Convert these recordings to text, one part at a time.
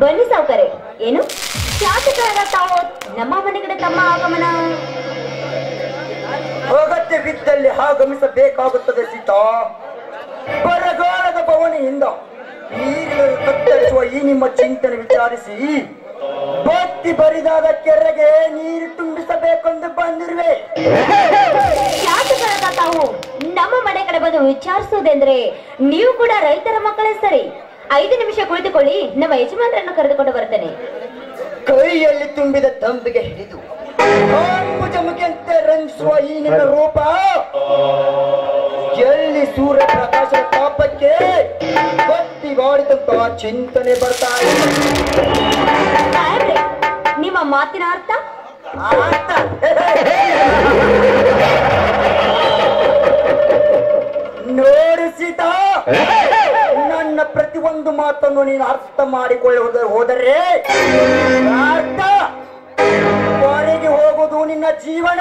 ಬನ್ನಿ ಸಾವುಕಾರೆ. ಏನು? ಶಾಸಕರಾದ ತಾವು ನಮ್ಮ ಮನೆಗಡೆ ತಮ್ಮ ಆಗಮನ? ಅಗತ್ಯವಿದ್ದಲ್ಲಿ ಆಗಮಿಸಬೇಕಾಗುತ್ತದೆ ಸೀತಾ. ಬರಗಾಲದ ಪವನಿಯಿಂದ ನೀರಿನಲ್ಲಿ ಕತ್ತರಿಸುವ ಈ ನಿಮ್ಮ ಚಿಂತನೆ ವಿಚಾರಿಸಿ ಭಕ್ತಿ ಬರಿದಾದ ಕೆರೆಗೆ ನೀರು ತುಂಬಿಸಬೇಕೆಂದು ಬಂದಿರುವೆ. ಶಾಸಕರಾದ ತಾವು ನಮ್ಮ ಮನೆ ಕಡೆ ಬಂದು ವಿಚಾರಿಸುವುದೆಂದ್ರೆ ನೀವು ಕೂಡ ರೈತರ ಮಕ್ಕಳೇ ಸರಿ. ಐದು ನಿಮಿಷ ಕುಳಿತುಕೊಳ್ಳಿ. ನಮ್ಮ ಯಜಮಾನರನ್ನು ಕರೆದುಕೊಂಡು ಬರ್ತೇನೆ ಕೈಯಲ್ಲಿ ತುಂಬಿದ ತಂಬಿಗೆ ಹಿಡಿದು ಅಂಬುಜಮುಖಿಯಂತೆ ರಂಗಿಸುವ ಈ ನಿನ್ನ ರೂಪ. ಎಲ್ಲಿ ಸೂರ್ಯ ಪ್ರಕಾಶದ ತಾಪಕ್ಕೆ ಬತ್ತಿ ಬಾಡಿದಂತಹ ಚಿಂತನೆ ಬರ್ತಾ ಇದೆ. ನಿಮ್ಮ ಮಾತಿನ ಅರ್ಥ? ಅರ್ಥ. ನೋಡು ಪ್ರತಿಯೊಂದು ಮಾತನ್ನು ನೀನು ಅರ್ಥ ಮಾಡಿಕೊಳ್ಳುವುದ ಹೋದರೆ ಅರ್ಥ? ಹೊರಗೆ ಹೋಗುವುದು ನಿನ್ನ ಜೀವನ.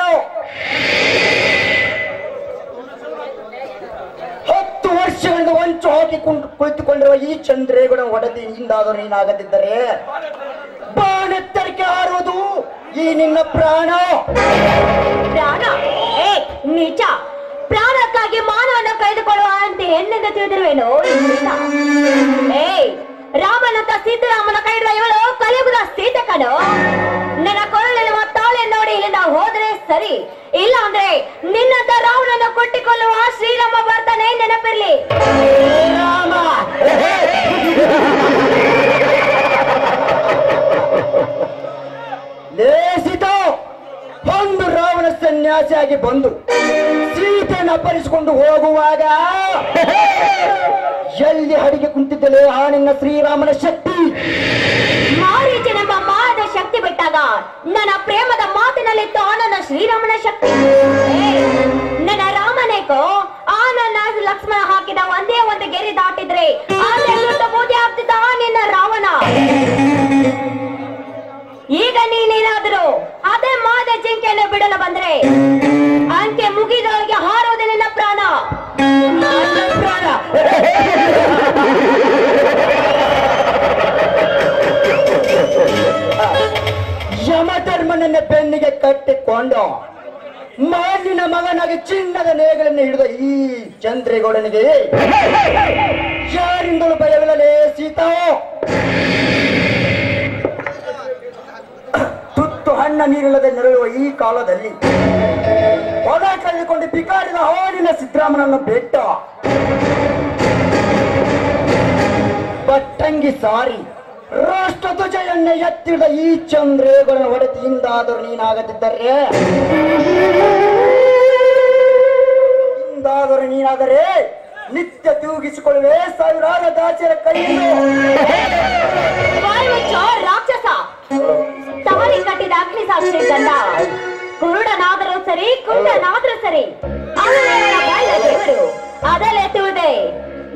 ಹತ್ತು ವರ್ಷಗಳಿಂದ ಹೊಂಚು ಹಾಕಿ ಕುಳಿತುಕೊಂಡಿರುವ ಈ ಚಂದ್ರೇಗುಣ ಒಡದಿಯಿಂದಾದರೂ ನೀನಾಗದಿದ್ದರೆ ಬಾಣೆತ್ತರಿಕೆ ಹಾರುವುದು ಈ ನಿನ್ನ ಪ್ರಾಣ. ಪ್ರಾಣ? ನಿಜ. ಪ್ರಾಣಕ್ಕಾಗಿ ಮಾನವನ ಕಳೆದುಕೊಳ್ಳುವ ಅಂತ ಹೆಣ್ಣಿಂದ ತಿಳಿದಿರುವೇನು? ರಾಮನಂತ ಸಿದ್ದರಾಮನ ಕೈ ಹಿಡಿದ ಇವಳು? ಕಲಿಯುಗದ ಸೀತೆ ಕಣು. ನನ್ನ ಕೊರಳಿರುವ ತಾಳೆ ನೋಡಿ ಇಲ್ಲಿಂದ ಹೋದ್ರೆ ಸರಿ. ಇಲ್ಲ ಅಂದ್ರೆ ನಿನ್ನಂತ ರಾವಣನ ಕೊಟ್ಟಿಕೊಳ್ಳುವ ಶ್ರೀರಾಮ ಬರ್ತಾನೆ ನೆನಪಿರ್ಲಿ. ಲೇಸಿತ ಒಂದು ರಾವಣ ಸನ್ಯಾಸಿಯಾಗಿ ಬಂದು ಅಪ್ಪರಿಸಿಕೊಂಡು ಹೋಗುವಾಗ ಎಲ್ಲಿ ಅಡಿಗೆ ಕುಂತಿದ್ದಲೇ ಆ ನಿನ್ನ ಶ್ರೀರಾಮನ ಶಕ್ತಿ. ಮಾರೀಚನೆಂಬ ಮಾದ ಶಕ್ತಿ ಬಿಟ್ಟಾಗ ನನ್ನ ಪ್ರೇಮದ ಮಾತಿನಲ್ಲಿತ್ತು ಆ ನನ್ನ ಶ್ರೀರಾಮನ ಶಕ್ತಿ. ನನ್ನ ರಾಮನೇಕೋ ಆ ನನ್ನ ಲಕ್ಷ್ಮಣ ಹಾಕಿದ ಒಂದೇ ಒಂದು ಗೆರೆ ದಾಟಿದ್ರೆ ಆಗ್ತಿದ್ದ ಆ ನಿನ್ನ ರಾವಣ. ಈಗ ನೀನೇನಾದರೂ ಅದೇ ಮಾದ ಜಿಂಕೆಯನ್ನು ಬಿಡಲು ಬಂದ್ರೆ ಯಮಧರ್ಮನನ್ನ ಬೆನ್ನಿಗೆ ಕಟ್ಟಿಕೊಂಡು ಮಾಲಿನ ಮಗನಾಗಿ ಚಿನ್ನದ ನೇಗಳನ್ನು ಹಿಡಿದ ಈ ಚಂದ್ರೇಗೌಡನಿಗೆ ಯಾರಿಂದಲೂ ಭಯವಿಲ್ಲಲೇ ಸೀತಾ? ತುತ್ತು ಹಣ್ಣ ನೀರಿಲ್ಲದೆ ನೆರಳುವ ಈ ಕಾಲದಲ್ಲಿ ಹೊಲ ಕಳೆದುಕೊಂಡು ಬಿಕಾರಿದ ಹಾಡಿನ ಸಿದ್ದರಾಮನನ್ನು ಬೆಟ್ಟ. ಪಟ್ಟಂಗಿ ಸಾರಿ. ರಾಷ್ಟ್ರಧ್ವಜಯನ್ನ ಎತ್ತಿದ ಈ ಚಂದ್ರೇಗೌಡನ ಒಡತಿಯಿಂದಾದರೂ ನೀನಾಗದಿದ್ದರೆ? ಹಿಂದಾದರೂ ನೀನಾದರೆ ನಿತ್ಯ ತೂಗಿಸಿಕೊಳ್ಳುವೆ ಸಾವಿರಾರು ದಾಚರ ಕೈ ರಾಕ್ಷಸ. ತವರಿ ಕಟ್ಟಿದ ಅಗ್ನಿ ಸಾಕ್ಷಿ ಗಂಡ. ಕುರುಡನಾದರೂ ಸರಿ, ಕುಂಡನಾದರೂ ಸರಿ. ಬಾಯಿಯ ದೇವರು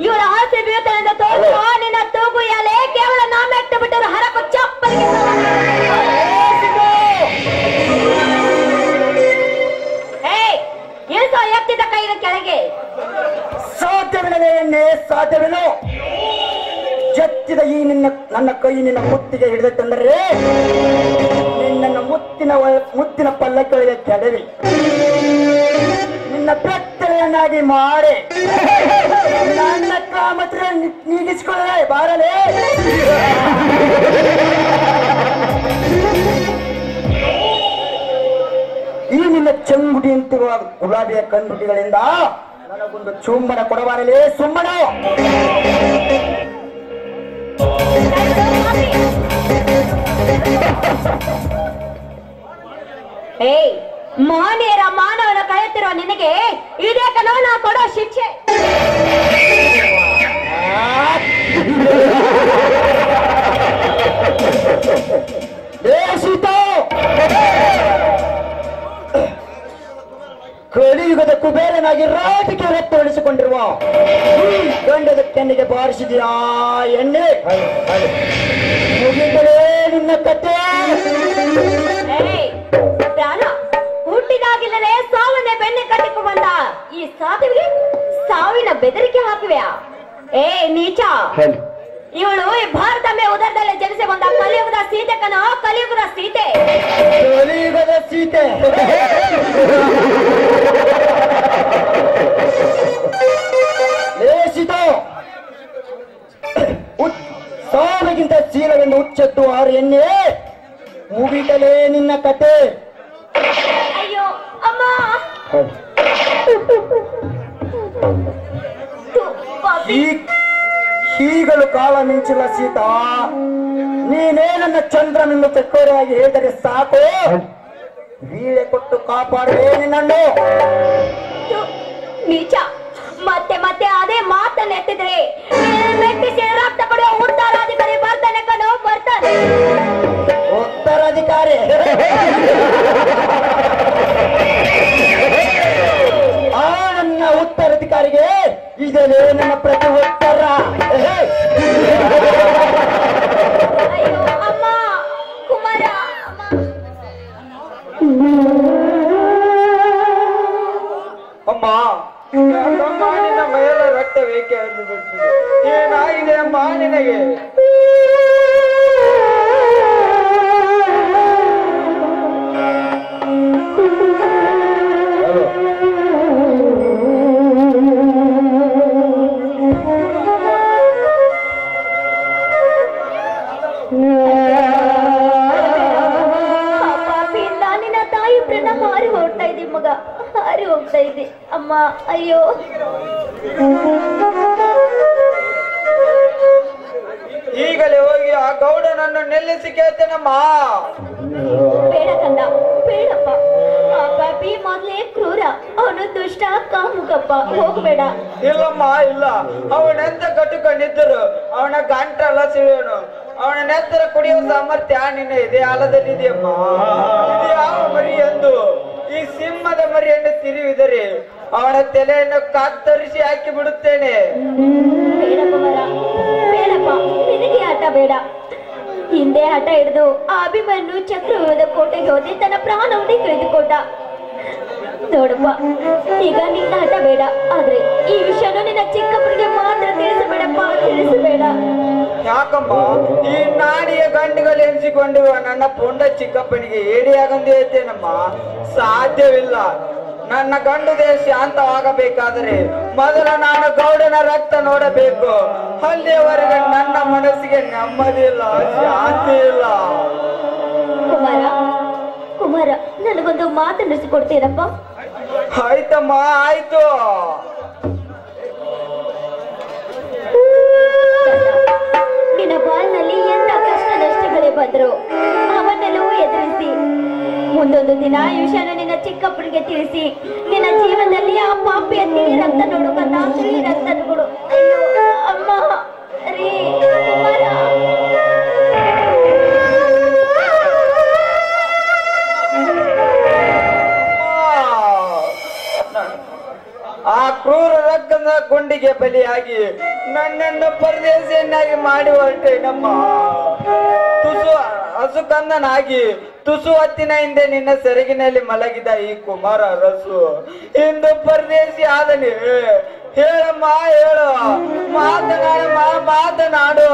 ಇವರ ಆಸೆ ಬೀಳ್ತನೆಂದ ತೋರಿಸುವ ನಿನ್ನ ತೂಗು ಎಲೆ ಕೇವಲ ನಾಮೆಟ್ಟು ಬಿಟ್ಟರು ಹರಕು ಚಪ್ಪಲಿಗೆ ಇಳಿಸೋ ಎತ್ತಿದ ಕೈನ ಕೆಳಗೆ. ಸಾಧ್ಯವಿಲ್ಲದೆ ಎನ್ನೆ ಸಾಧ್ಯವಿಲ್ಲ. ಜತ್ತಿದ ಈ ನಿನ್ನ ನನ್ನ ಕೈ ನಿನ್ನ ಮುತ್ತಿಗೆ ಹಿಡಿದಟ್ಟಂದರೆ ನಿನ್ನ ಮುತ್ತಿನ ಮುತ್ತಿನ ಪಲ್ಲಕ್ಕಿಗೆ ಕೆಡವಿ. ನಿನ್ನ ಬೆತ್ತಲೆಯನ್ನಾಗಿ ಮಾಡಿ ನನ್ನ ಕಾಮತ್ರ ನೀಗಿಸಿಕೊಳ್ಳಲೇ ಬಾರಲೇ ಈ ನಿನ್ನ ಚಂಗುಡಿ ಅಂತಿರುವ ಗುಲಾಬಿಯ ಕಣ್ಣುಟಿಗಳಿಂದ ನನಗೊಂದು ಚುಂಬನ ಕೊಡಬಾರಲೇ ಸುಮ್ಮನ ಏಯ್ ಮಾನ್ಯರ ಮಾನವನ ಕಳೆಯುತ್ತಿರುವ ನಿನಗೆ ಇದೇ ಕಲೋ ನಾ ಕೊಡೋ ಶಿಕ್ಷೆ. ದೇಶಿತ ಕಲಿಯುಗದ ಕುಬೇರನಾಗಿ ರಾಜಕೀಯ ರಕ್ತ ಉಳಿಸಿಕೊಂಡಿರುವ ಗಂಡದ ಕೆನ್ನಿಗೆ ಬಾರಿಸಿದೀರಾ ಎಣ್ಣೆ? ಮುಗಿದಲೇ ನಿನ್ನ ಕತೆ. ಹುಟ್ಟಿದಾಗಿಲ್ಲದೆ ಸಾವನ್ನೇ ಬೆಣ್ಣೆ ಕಟ್ಟಿಕೊಂಡು ಬಂದ ಈ ಸಾಧುವಿಗೆ ಸಾವಿನ ಬೆದರಿಕೆ ಹಾಕಿವ್ಯಾ? ಏ ನೀಚ! ಇವಳು ಈ ಭಾರತಾಂಬೆ ಉದರದಲ್ಲಿ ಜನಿಸಿ ಬಂದ ಕಲಿಯುಗದ ಸೀತೆ ಕನ ಕಲಿಯುಗದ ಸೀತೆ! ಕಲಿಯುಗದ ಸೀತೆ. ಸಾವಿಗಿಂತ ಚೀಲವೆಂದು ಉಚ್ಚತ್ತು ಆರು ಎಣ್ಣೆ ಮುಗಿದಲೇ ನಿನ್ನ ಕತೆ ಅಯ್ಯೋ ಅಮ್ಮ ಥು, ಪಾಪಿ. ಈ ಕಾಲ ಮಿಂಚಿಲ್ಲ ಸೀತಾ. ನೀನೇ ನನ್ನ ಚಂದ್ರನನ್ನು ಚಕ್ಕೋರೆಯಾಗಿ ಹೇಳಿದರೆ ಸಾಕು. ವೀಳೆ ಕೊಟ್ಟು ಕಾಪಾಡುವೆ ನಿನ್ನನ್ನು. ನೀಚ ಮತ್ತೆ ಮತ್ತೆ ಅದೇ ಮಾತನ್ನ ಎತ್ತಿದ್ರೆ ರಕ್ತ ಕೊಡುವ ಉತ್ತರಾಧಿಕಾರಿ ಬರ್ತಾನೆ ಕಣೋ ಬರ್ತಾನೆ ಉತ್ತರಾಧಿಕಾರಿ. ಉತ್ತರಾಧಿಕಾರಿಗೆ ಇದಲೇ ನನ್ನ ಪ್ರತಿ ಉತ್ತರ. ಅಯ್ಯೋ ಅಮ್ಮ ಕುಮಾರ. ಅಮ್ಮ ಅಮ್ಮ ಯಾಕಮ್ಮ ನಿನ್ನ ಮೇಲೆ ರಕ್ತ ಬೇಕೆ ಬಿಡ್ತಿದೆ ಏನಾಗಿದೆ ಅಮ್ಮ ನಿನಗೆ? ಹೋಗ್ತಾ ಇದೆ ಮಗ. ಹಾರಿ ಹೋಗ್ತಾ ಇದೆ ಅಮ್ಮ ಅಯ್ಯೋ. ಈಗಲೇ ಹೋಗಿ ಆ ಗೌಡನನ್ನು ನಿಲ್ಲಿಸಿ ಕೇಳ್ತೇನಮ್ಮ ಬೇಡ ಕಂದ ಬೇಡಪ್ಪ. ಆ ಪಾಪಿ ಮೊದ್ಲೇ ಕ್ರೂರ. ಅವನು ದುಷ್ಟ ಕಾಮುಕಪ್ಪ. ಹೋಗ್ಬೇಡ. ಇಲ್ಲಮ್ಮ ಇಲ್ಲ. ಅವನೆಂತ ಕಟ್ಟುಕೊಂಡಿದ್ದರು ಅವನ ಗಂಟಲ್ಲ ಸಿಳಿಯೋನು. ಅವನ ನೆತ್ತರ ಕುಡಿಯುವ ಸಾಮರ್ಥ್ಯ ನಿನ್ನ ಇದೆ ಆಲದಲ್ಲಿ ಈ ಸಿಂಹದ ಮರಿಯನ್ನು ತಿರುವಿದರೆ ಅವನ ತಲೆಯನ್ನು ಕಾತ್ತರಿಸಿ ಹಾಕಿ ಬಿಡುತ್ತೇನೆ. ಆಟ ಬೇಡ. ಹಿಂದೆ ಹಠ ಹಿಡಿದು ಆ ಅಭಿಮನ್ಯು ಚಕ್ರವ್ಯೂಹದ ಕೋಟೆಗೆ ಹೋದೆ ತನ್ನ ಪ್ರಾಣವನ್ನೇ ಕಳೆದುಕೊಂಡ. ನೋಡಪ್ಪ ಈಗ ನಿನ್ನ ಹಠ ಬೇಡ. ಆದ್ರೆ ಈ ವಿಷಯನ ನಿನ್ನ ಚಿಕ್ಕಪ್ಪನಿಗೆ ಮಾತ್ರ ತಿಳಿಸಬೇಡಪ್ಪ. ತಿಳಿಸಬೇಡ. ಯಾಕಮ್ಮ? ಈ ನಾಡಿಯ ಗಂಡುಗಳು ಎನಿಸಿಕೊಂಡು ನನ್ನ ಪುಂಡ ಚಿಕ್ಕಪ್ಪನಿಗೆ ಏಡಿಯಾಗಂದೇತೇನಮ್ಮ ಹೇಳ್ತೇನಮ್ಮ ಸಾಧ್ಯವಿಲ್ಲ. ನನ್ನ ಗಂಡು ದೇಶ ಶಾಂತವಾಗಬೇಕಾದರೆ ಮೊದಲ ನಾನು ಗೌಡನ ರಕ್ತ ನೋಡಬೇಕು. ಅಲ್ಲಿಯವರೆಗೆ ನನ್ನ ಮನಸ್ಸಿಗೆ ನೆಮ್ಮದಿ ಇಲ್ಲ ಶಾಂತಿ ಇಲ್ಲ. ಕುಮಾರ ಕುಮಾರ ನನಗೊಂದು ಮಾತನ್ನಿಸಿಕೊಡ್ತೀರಪ್ಪ ಆಯ್ತಮ್ಮ ಆಯ್ತು. ನಿನ್ನ ಬಾಲ್ನಲ್ಲಿ ಎಂತ ಕಷ್ಟ ನಷ್ಟಗಳೇ ಬಂದ್ರು ಅವನ್ನೆಲ್ಲವೂ ಎದುರಿಸಿ. ಮುಂದೊಂದು ದಿನ ಈ ವಿಷಯನ ನಿನ್ನ ಚಿಕ್ಕಪ್ಪನಿಗೆ ತಿಳಿಸಿ ನಿನ್ನ ಜೀವನದಲ್ಲಿ ಆ ಪಾಪಿಯ ತಿಳಿ ರಕ್ತ ನೋಡು ಕನ್ನ ತಿಳಿ ರಕ್ತ ನೋಡು ಅಯ್ಯೋ ಅಮ್ಮ ರೀ. ಗುಂಡಿಗೆ ಬಲಿಯಾಗಿ ನನ್ನನ್ನು ಪರದೇಶಿಯನ್ನಾಗಿ ಮಾಡಿ ಹೊರಟೇನಮ್ಮ ತುಸು ಹಸುಕಂದನಾಗಿ ತುಸು ಹತ್ತಿನ ಹಿಂದೆ ನಿನ್ನ ಸೆರಗಿನಲ್ಲಿ ಮಲಗಿದ ಈ ಕುಮಾರ ಅರಸು ಇಂದು ಪರದೇಶಿ ಆದನಿ. ಹೇಳಮ್ಮ, ಹೇಳು. ಮಾತನಾಡಮ್ಮ ಮಾತನಾಡು.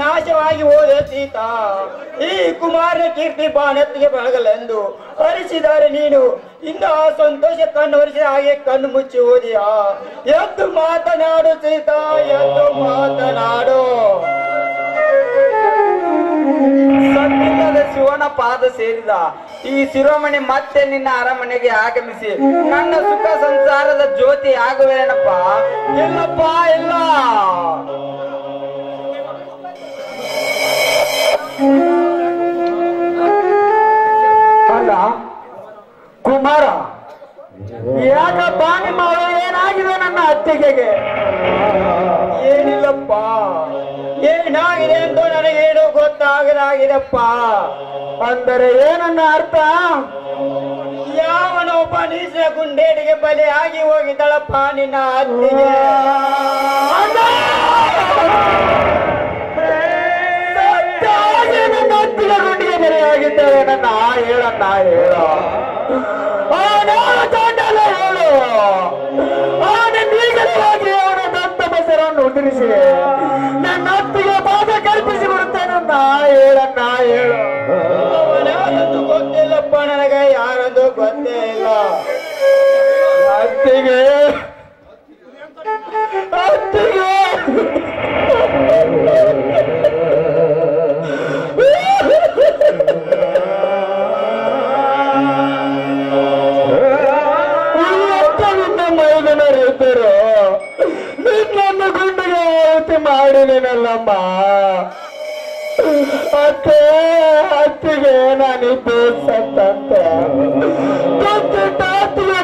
ನಾಶವಾಗಿ ಹೋದ ಸೀತಾ ಈ ಕುಮಾರನ ಕೀರ್ತಿ ಬಾಣತ್ತಿಗೆ ಬಳಗಲೆಂದು ಹರಿಸಿದರೆ ನೀನು ಇನ್ನು ಆ ಸಂತೋಷ ಕಣ್ಣು ಹರಿಸಿದ ಹಾಗೆ ಕಣ್ಣು ಮುಚ್ಚಿ ಓದಿಯಾ? ಎದ್ದು ಮಾತನಾಡು ಸೀತಾ, ಎದ್ದು ಮಾತನಾಡು. ಸತ್ತಿಲ್ಲದ ಶಿವನ ಪಾದ ಸೇರಿದ ಈ ಶಿರೋಮಣಿ ಮತ್ತೆ ನಿನ್ನ ಅರಮನೆಗೆ ಆಗಮಿಸಿ, ನನ್ನ ಸುಖ ಸಂಸಾರದ ಜ್ಯೋತಿ ಆಗುವೇನಪ್ಪ? ಇಲ್ಲಪ್ಪ, ಇಲ್ಲ. ಅಲ್ಲ ಕುಮಾರ ಯಾಕಪ್ಪ ನಿಮ್ಮ ಏನಾಗಿದೆ ನನ್ನ ಅತ್ತಿಗೆಗೆ ಏನಿಲ್ಲಪ್ಪ. ಏನಾಗಿದೆ ಅಂತ ನನಗೆ ನನಗೇನು ಗೊತ್ತಾಗದಾಗಿದೆಪ್ಪ. ಅಂದರೆ ಏನನ್ನ ಅರ್ಥ? ಯಾವನೊಬ್ಬ ನೀಸ ಗುಂಡೇಟಿಗೆ ಬಲಿಯಾಗಿ ಹೋಗಿದ್ದಳಪ್ಪ ನಿನ್ನ ಅತ್ತಿಗೆ ನನ್ನ ರೂಟಿಗೆ ಗುಂಡಿಗೆ ನನ್ನ ನನ್ನ ಹೇಳನ್ನ ಹೇಳು. ಚಾಂಡಾಲ ಹೇಳು. ನೀಗಲವಾಗಿ ಅವನ ದತ್ತ ಬಸರನ್ನು ಉದುರಿಸಿ ನನ್ನ ಅತ್ತಿಗೆ ಪಾದ ಕಲ್ಪಿಸಿ ಬಿಡುತ್ತೇನನ್ನ ಹೇಳನ್ನ ಹೇಳು.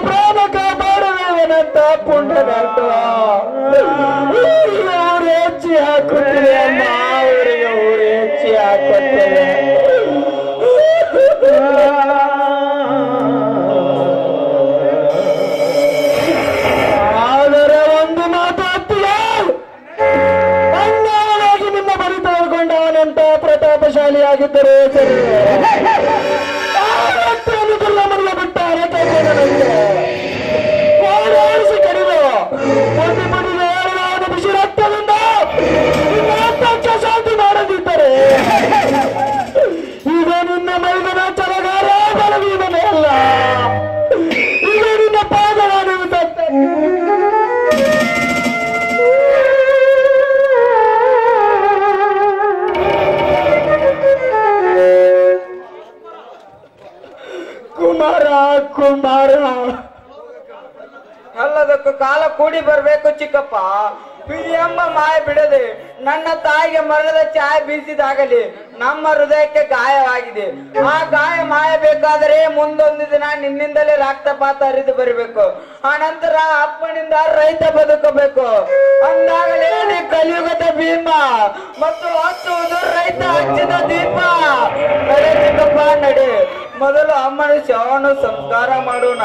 ಪ್ರಾಣ ಕಾಪಾಡುವೇನಂತ ಪುಣ್ಯದಂತ ಅವ್ರು ಹೆಚ್ಚಿ ಹಾಕುತ್ತೀವಿ ಒಂದು ನಿಮ್ಮ ಬಳಿ ತೆಗೆದುಕೊಂಡವನೆಂತ ಪ್ರತಾಪಶಾಲಿಯಾಗಿದ್ದರೆ ಸರಿ ಕುಮಾರ ಎಲ್ಲದಕ್ಕೂ ಕಾಲ ಕೂಡಿ ಬರ್ಬೇಕು ಚಿಕ್ಕಪ್ಪ. ಪಿರಿ ಎಂಬ ಮಾಯ ಬಿಡದೆ ನನ್ನ ತಾಯಿಗೆ ಮರಣದ ಚಾಯ್ ಬೀಸಿದಾಗಲಿ ನಮ್ಮ ಹೃದಯಕ್ಕೆ ಗಾಯವಾಗಿದೆ. ಆ ಗಾಯ ಮಾಯಬೇಕಾದರೆ ಮುಂದೊಂದು ದಿನ ನಿನ್ನಿಂದಲೇ ರಕ್ತಪಾತ ಹರಿದು ಬರಬೇಕು. ಆ ನಂತರ ಅಪ್ಪನಿಂದ ರೈತ ಬದುಕಬೇಕು. ಅಂದಾಗಲೇ ಕಲಿಯುಗದ ಭೀಮ ಮತ್ತು ಹಚ್ಚುವುದು ರೈತ ಹಚ್ಚಿದ ದೀಪ. ನಡೆ ಚಿಕ್ಕಪ್ಪ, ನಡೆ. ಮೊದಲು ಅಮ್ಮನ ಶವನ ಸಂಸ್ಕಾರ ಮಾಡೋಣ.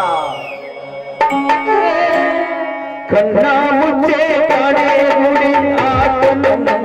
ಕಣ್ಣ ಮುಚ್ಚೆ ಕಾಣೆ ಗುಡಿ ಆತನನ್ನು